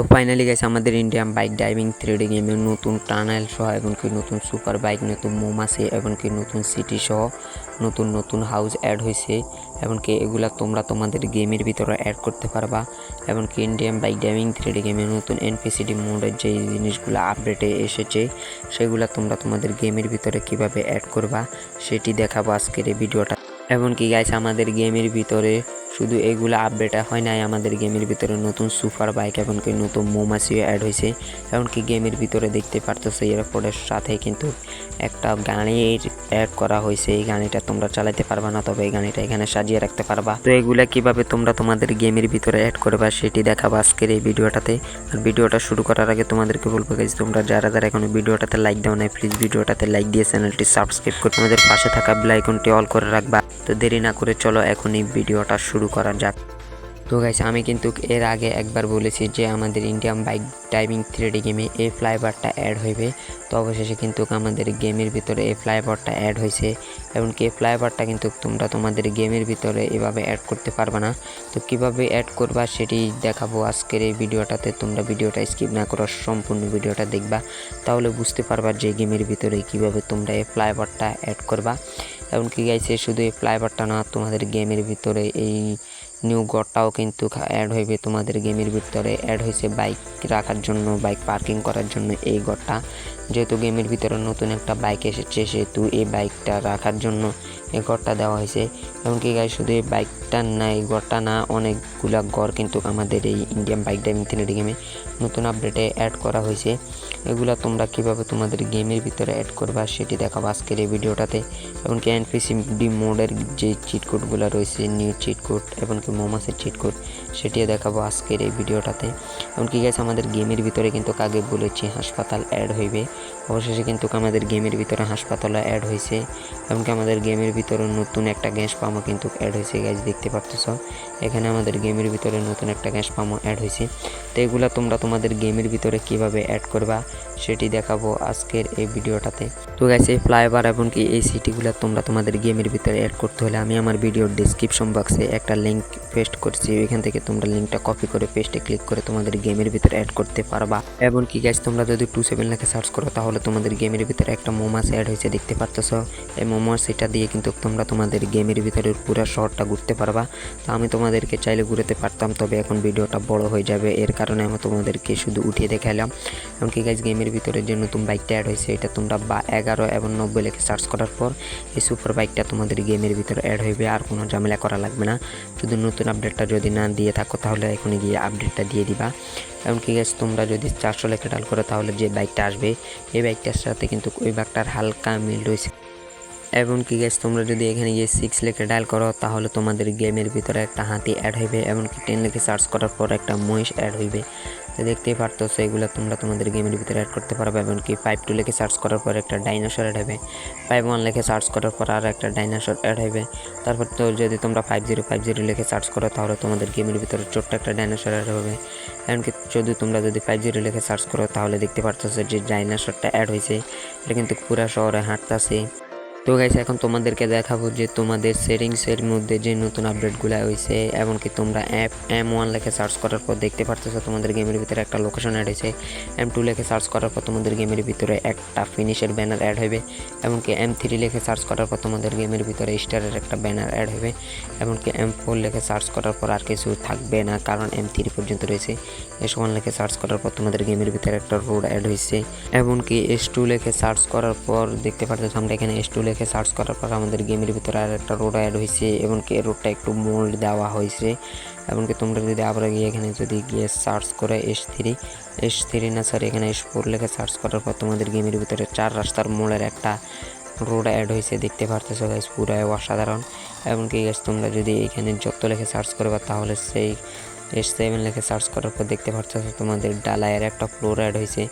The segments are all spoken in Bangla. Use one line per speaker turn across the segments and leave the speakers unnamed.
তো ফাইনালি গেছে আমাদের ইন্ডিয়ান বাইক ড্রাইভিং থ্রিডি গেমের নতুন টানেল সহ, এমনকি নতুন সুপার বাইক নতুন মোমাসে এমনকি নতুন সিটি সহ, নতুন নতুন হাউস অ্যাড হয়েছে এমনকি এগুলা তোমরা তোমাদের গেমের ভিতরে অ্যাড করতে পারবা। এমনকি ইন্ডিয়ান বাইক ড্রাইভিং থ্রিডি গেমে নতুন এনপিসিডি মোডের যে জিনিসগুলো আপডেটে এসেছে, সেগুলো তোমরা তোমাদের গেমের ভিতরে কীভাবে অ্যাড করবা, সেটি দেখাবো আজকের এই ভিডিওটা এমনকি গাইছে আমাদের গেমের ভিতরে শুধু এগুলো আপডেট হয় নাই, আমাদের গেমের ভিতরে নতুন সুপার বাইক এমনকি নতুন মোমাসিও অ্যাড হয়েছে এমনকি গেমের ভিতরে দেখতে পারতেছো এয়ারপোর্টের সাথে কিন্তু একটা গাড়ির অ্যাড করা হয়েছে, এই গাড়িটা তোমরা চালাতে পারবা না, তবে এই গাড়িটা এখানে সাজিয়ে রাখতে পারবা। তো এগুলা কীভাবে তোমরা তোমাদের গেমের ভিতরে অ্যাড করবা সেটি দেখাবো আজকের এই ভিডিওটাতে। আর ভিডিওটা শুরু করার আগে তোমাদেরকে বলব গাইজ তোমরা যারা যারা এখনও ভিডিওটাতে লাইক দাও না প্লিজ ভিডিওটাতে লাইক দিয়ে চ্যানেলটি সাবস্ক্রাইব করে তোমাদের পাশে থাকা বেল আইকনটি অল করে রাখবা। তো দেরি না করে চলো এখনই ভিডিওটা শুরু করা যাক। তো গাইছে আমি কিন্তু এর আগে একবার বলেছি যে আমাদের ইন্ডিয়ান বাইক ড্রাইভিং থ্রিডি গেমে এই ফ্লাইওভারটা অ্যাড হইবে। তো অবশেষে কিন্তু আমাদের গেমের ভিতরে এই ফ্লাইওভারটা অ্যাড হয়েছে এমনকি এই ফ্লাইওভারটা কিন্তু তোমরা তোমাদের গেমের ভিতরে এভাবে অ্যাড করতে পারবে না। তো কীভাবে অ্যাড করবা সেটি দেখাবো আজকের এই ভিডিওটাতে। তোমরা ভিডিওটা স্কিপ না করার সম্পূর্ণ ভিডিওটা দেখবা, তাহলে বুঝতে পারবা যে গেমের ভিতরে কীভাবে তোমরা এই ফ্লাইওভারটা অ্যাড করবা। এমনকি গাইছে শুধু এই ফ্লাইওভারটা না, তোমাদের গেমের ভিতরে এই নিউ গড়টাও কিন্তু অ্যাড হইবে তোমাদের গেমের ভিতরে। অ্যাড হয়েছে বাইক রাখার জন্য বাইক পার্কিং করার জন্য এই গড়টা যেহেতু গেমের ভিতরে নতুন একটা বাইক এসেছে, সেহেতু এই বাইকটা রাখার জন্য এই গড়টা দেওয়া হয়েছে এমনকি গাই শুধু এই বাইকটা না এই না, অনেকগুলা গড় কিন্তু আমাদের এই ইন্ডিয়ান বাইক ড্রাইভিং থ্রিডি গেমে নতুন আপডেটে অ্যাড করা হয়েছে। এগুলো তোমরা কীভাবে তোমাদের গেমের ভিতরে অ্যাড করবা সেটি দেখাবো আজকের এই ভিডিওটাতে। এমনকি এনপিসি ডি মোডের যে চিট কোডগুলো রয়েছে নিউ চিট কোড এমনকি মোমাসের চিট কোড সেটিও দেখাবো আজকের এই ভিডিওটাতে। এমনকি গেছে আমাদের গেমের ভিতরে কিন্তু কাগে বলেছি, হাসপাতাল অ্যাড হইবে। অবশেষে কিন্তু আমাদের গেমের ভিতরে হাসপাতাল অ্যাড হয়েছে এমনকি আমাদের গেমের ভিতরে নতুন একটা গ্যাস পাম্পও কিন্তু অ্যাড হয়েছে গ্যাস দেখতে পারতেছ। এখানে আমাদের গেমের ভিতরে নতুন একটা গ্যাস পাম্পও অ্যাড হয়েছে তো এগুলো তোমরা তোমাদের গেমের ভিতরে কীভাবে অ্যাড করবা, সেটি দেখাবো আজকের এই ভিডিওটাতে। তো গেছে এই ফ্লাইওভার এবং কি এই সিটিগুলো তোমরা তোমাদের গেমের ভিতরে অ্যাড করতে হলে আমি আমার ভিডিওর ডিসক্রিপশন বক্সে একটা লিঙ্ক পেস্ট করছি। ওইখান থেকে তোমরা লিঙ্কটা কপি করে পেস্টে ক্লিক করে তোমাদের গেমের ভিতরে অ্যাড করতে পারবা। এবং কি গ্যাস তোমরা যদি টু সেভেন লেখে সার্চ করো, তাহলে তোমাদের গেমের ভিতরে একটা মোমাস অ্যাড হয়েছে দেখতে পারতেছ। এই মোমাস এটা দিয়ে কিন্তু তোমরা তোমাদের গেমের ভিতরে পুরো শহরটা ঘুরতে পারবা। তো আমি তোমাদেরকে চাইলে ঘুরতে পারতাম, তবে এখন ভিডিওটা বড় হয়ে যাবে। এর কারণে আমি তোমাদেরকে শুধু উঠিয়ে দেখালাম এমনকি গাইজ গেমের ভিতরে যে নতুন বাইকটা অ্যাড হয়েছে, এটা তোমরা বা এগারো এবং নব্বই লেখে সার্চ করার পর এই সুপার বাইকটা তোমাদের গেমের ভিতরে অ্যাড হইবে, আর কোনো ঝামেলা করা লাগবে না। শুধু নতুন আপডেটটা যদি না দিয়ে থাকো, তাহলে এখনই গিয়ে আপডেটটা দিয়ে দিবা। এমনকি গাছ তোমরা যদি চারশো লেখে ডাল করো, তাহলে যে বাইকটা আসবে, এই বাইকটার সাথে কিন্তু ওই বাইকটার হালকা মিল রয়েছে। এমনকি গ্যাস তোমরা যদি এখানে গিয়ে সিক্স লেখে ডায়াল করো, তাহলে তোমাদের গেমের ভিতরে একটা হাতি অ্যাড হইবে, এমনকি টেন লেখে সার্চ করার পর একটা মহিষ অ্যাড হইবে। তো দেখতেই পারতো এগুলো তোমরা তোমাদের গেমের ভিতরে অ্যাড করতে পারবে, এমনকি ফাইভ টু লেখে সার্চ করার পর একটা ডাইনোসর অ্যাড হবে ফাইভ ওয়ান লেখে সার্চ করার পর আর একটা ডাইনোসর অ্যাড হবে তারপর তো যদি তোমরা ফাইভ জিরো ফাইভ জিরো লেখে সার্চ করো, তাহলে তোমাদের গেমের ভিতরে ছোট্ট একটা ডাইনোসর অ্যাড হবে। এমনকি যদি তোমরা যদি ফাইভ জিরো লেখে সার্চ করো, তাহলে দেখতে পারতেছো যে ডাইনোসরটা অ্যাড হয়েছে এটা কিন্তু পুরা শহরে হাঁটতেছে। তো গাইস এখন তোমাদেরকে দেখাবো যে তোমাদের সেটিংসের মধ্যে যে নতুন আপডেটগুলো হয়েছে এমনকি তোমরা অ্যাপ এম ওয়ান লেখে সার্চ করার পর দেখতে পারতেছো তোমাদের গেমের ভিতরে একটা লোকেশন অ্যাড হয়েছে এম টু লেখে সার্চ করার পর তোমাদের গেমের ভিতরে একটা ফিনিশের ব্যানার অ্যাড হবে এমনকি এম থ্রি লেখে সার্চ করার পর তোমাদের গেমের ভিতরে স্টারের একটা ব্যানার অ্যাড হবে এমনকি এম ফোর লেখে সার্চ করার পর আর কিছু থাকবে না, কারণ এম থ্রি পর্যন্ত রয়েছে। এস ওয়ান লেখে সার্চ করার পর তোমাদের গেমের ভিতরে একটা রোড অ্যাড হয়েছে এমনকি এস টু লেখে সার্চ করার পর দেখতে পারতেছো আমরা এখানে এস টু লেখে সার্চ করার পর আমাদের গেমের ভিতরে আর একটা রোড অ্যাড হয়েছে এমনকি রোডটা একটু মোল্ড দেওয়া হয়েছে এমনকি তোমরা যদি আবার গিয়ে এখানে যদি গিয়ে সার্চ করে এস থ্রি এস থ্রি না স্যার এখানে এস ফোর লেখে সার্চ করার পর তোমাদের গেমের ভিতরে চার রাস্তার মোড়ের একটা রোড অ্যাড হয়েছে দেখতে পারতেছো গাইস পুরাই অসাধারণ। এমনকি গাছ তোমরা যদি এখানে যত লেখে সার্চ করবে, তাহলে সেই এস সেভেন লেখে সার্চ করার পর দেখতে পাচ্ছ তোমাদের ডালায়ের একটা ফ্লোর অ্যাড হয়েছে।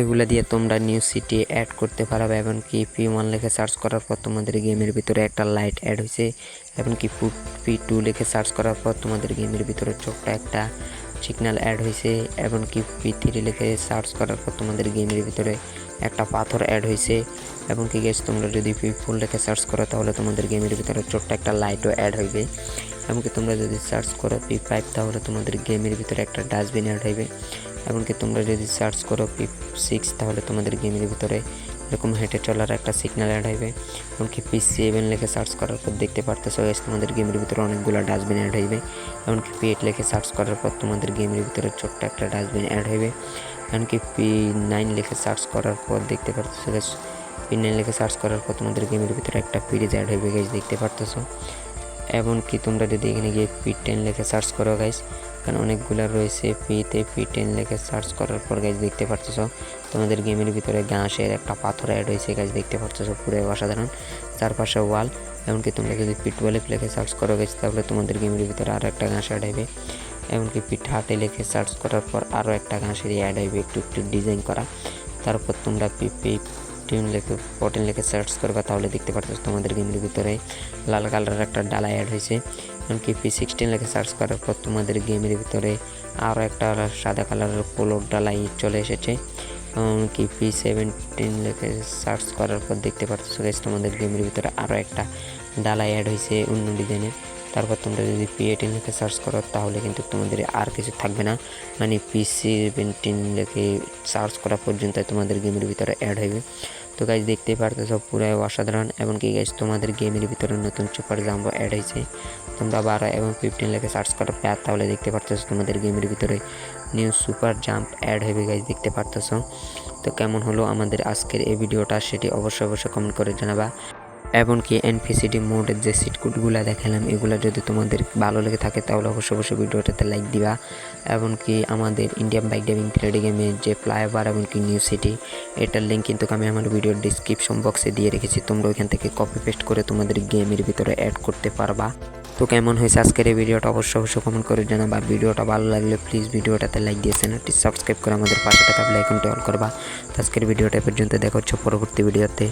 এগুলো দিয়ে তোমরা নিউ সিটি অ্যাড করতে পারবে, এমনকি পি ওয়ান লেখে সার্চ করার পর তোমাদের গেমের ভিতরে একটা লাইট অ্যাড হয়েছে, এমনকি ফুট পি টু লেখে সার্চ করার পর তোমাদের গেমের ভিতরে ছোট্ট একটা সিগন্যাল অ্যাড হয়েছে, এমনকি পি থ্রি লেখে সার্চ করার পর তোমাদের গেমের ভিতরে একটা পাথর অ্যাড হয়েছে, এমনকি গেছ তোমরা যদি পি ফোর লেখে সার্চ করো তাহলে তোমাদের গেমের ভিতরে ছোট্ট একটা লাইটও অ্যাড হইবে। এমনকি তোমরা যদি সার্চ করো পি ফাইভ তাহলে তোমাদের গেমের ভিতরে একটা ডাস্টবিন অ্যাড হবে। এমনকি তোমরা যদি সার্চ করো পি সিক্স তাহলে তোমাদের গেমের ভিতরে এরকম হেঁটে চলার একটা সিগন্যাল অ্যাড হবে। এমনকি পি সেভেন লিখে সার্চ করার পর দেখতে পারতেছো গাইস তোমাদের গেমের ভিতরে অনেকগুলো ডাস্টবিন অ্যাড হইবে এমনকি পি এইট লিখে সার্চ করার পর তোমাদের গেমের ভিতরে ছোট্ট একটা ডাস্টবিন অ্যাড হইবে এমনকি পি নাইন লেখে সার্চ করার পর দেখতে পারতেছো পি নাইন লেখে সার্চ করার পর তোমাদের গেমের ভিতরে একটা ফ্রিজ অ্যাড হইবে গাইস দেখতে পারতেছো। এমনকি তোমরা যদি এখানে গিয়ে পি টেন লিখে সার্চ করো গাইস এখানে অনেকগুলো রয়েছে পিতে পি টেন লিখে সার্চ করার পর গাইজ দেখতে পারতেছো, তোমাদের গেমের ভিতরে ঘাসের একটা পাথর অ্যাড হয়েছে গাছ দেখতে পারতেছো, পুরো অসাধারণ। চারপাশে ওয়াল এমনকি তোমরা যদি পি টুয়েলভ লেখে সার্চ করো গেছ তাহলে তোমাদের গেমের ভিতরে আরও একটা ঘাস অ্যাড হবে এমনকি পি থার্টে লিখে সার্চ করার পর আরও একটা ঘাসের অ্যাড হবে একটু একটু ডিজাইন করা। তারপর তোমরা পি পি পি টিন লিখে ফোরটিন লিখে সার্চ করবা, তাহলে দেখতে পারতেছো তোমাদের গেমের ভিতরে লাল কালারের একটা ডালা অ্যাড হয়েছে। এমনকি পি সিক্সটিন লিখে সার্চ করার পর তোমাদের গেমের ভিতরে আরও একটা সাদা কালারের পোলোর ডালাই চলে এসেছে। এমনকি পি সেভেন্টিন লিখে সার্চ করার পর দেখতে গাইস তোমাদের গেমের ভিতরে আরও একটা ডালাই অ্যাড হয়েছে অন্য ডিজাইনের তারপর তোমরা যদি পি এইটিন লিখে সার্চ করো, তাহলে কিন্তু তোমাদের আর কিছু থাকবে না। মানে পি সেভেন্টিন লিখে সার্চ করা পর্যন্ত তোমাদের গেমের ভিতরে অ্যাড হবে তো গাইজ দেখতে পারতেছো পুরাই অসাধারণ। এমনকি গাইজ তোমাদের গেমের ভিতরে নতুন সুপার জাম্বো অ্যাড হয়েছে তোমরা বারো এবং ফিফটিন লেখে সার্চ করো, প্যার তাহলে দেখতে পারতেছো তোমাদের গেমের ভিতরে নিউ সুপার জাম্প অ্যাড হবে গাইজ দেখতে পারতেছো। তো কেমন হলো আমাদের আজকের এই ভিডিওটা, সেটি অবশ্যই অবশ্যই কমেন্ট করে জানাবা। এমনকি এনপিসিডি মোডের যে সিট কোডগুলো দেখালাম, এগুলো যদি তোমাদের ভালো লেগে থাকে, তাহলে অবশ্যই অবশ্যই ভিডিওটাতে লাইক দিবা। এমনকি আমাদের ইন্ডিয়ান বাইক ড্রাইভিং থ্রেড গেমের যে ফ্লাইওভার এমনকি নিউ সিটি এটার লিঙ্ক কিন্তু আমি আমার ভিডিওর ডিসক্রিপশন বক্সে দিয়ে রেখেছি। তোমরা ওইখান থেকে কপি পেস্ট করে তোমাদের গেমের ভিতরে অ্যাড করতে পারবা। তো কেমন হয়েছে আজকের এই ভিডিওটা? অবশ্যই অবশ্যই কমেন্ট করে জানাবা। ভিডিওটা ভালো লাগলে প্লিজ ভিডিওটাতে লাইক দিয়ে চ্যানেলটি সাবস্ক্রাইব করে আমাদের পাশে থাকা বেল অল করবা। তো আজকের ভিডিওটা পর্যন্ত দেখা হচ্ছে পরবর্তী ভিডিওতে